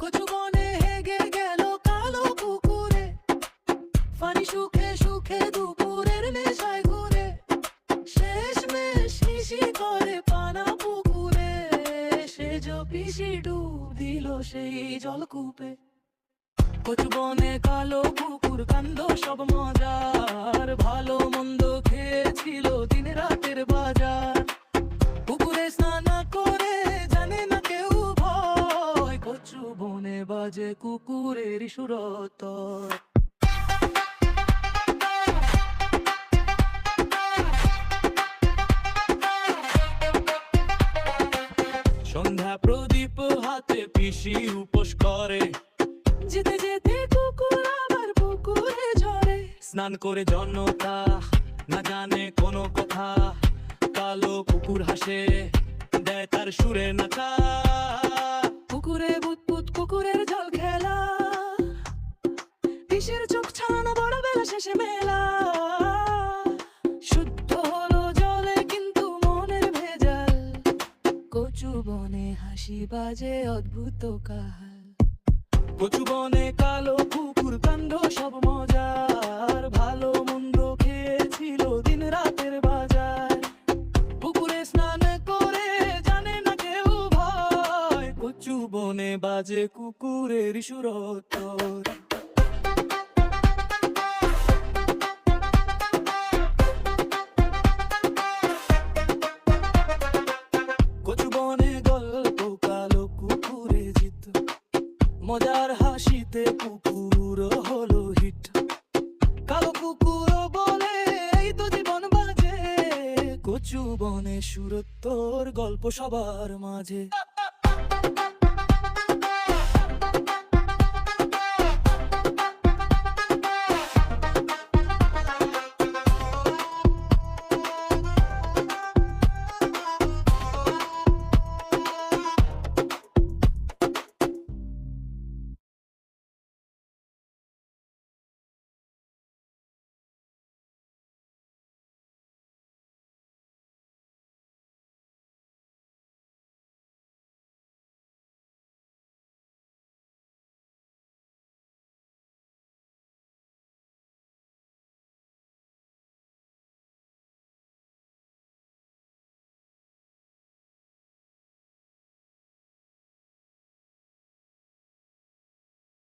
কচুবনে হেগে গেল কালো নেশায় ঘুরে। শেষ করে পানা পুকুরে। পিসি ডুব সেই জলকূপে। কালো কুকুর কান্দ সব মত ভয় বনে বাজে কুকুরের সুরতর সন্ধ্যা প্রদীপ হাতে পিসি উপোস করে। যেতে যেতে কুকুর আবার পুকুরে ঝরে। স্নান করে জনতা না জানে কোনো কথা। কালো কুকুর হাসে দেয় তার সুরে নাচা। পিসের চোখ ছাড়ানো বড় বেলা শেষে মেলা? শুদ্ধ হলো জলে কিন্তু মনের ভেজাল। কচু বনে হাসি বাজে অদ্ভুত কাহাল। কচু বনে কালো কুকুর কাণ্ড সব মজার। ভালো মন্দ খেয়েছিল দিন রাতের বাজার। পুকুরে স্নান করে জানে না কেউ ভয়। কচু বনে বাজে কুকুরের সুরতর কুকুর হলো হিট। কালো কুকুর বলে, এই তো জীবন বাজে। কচু বনে সুরত্তর গল্প সবার মাঝে।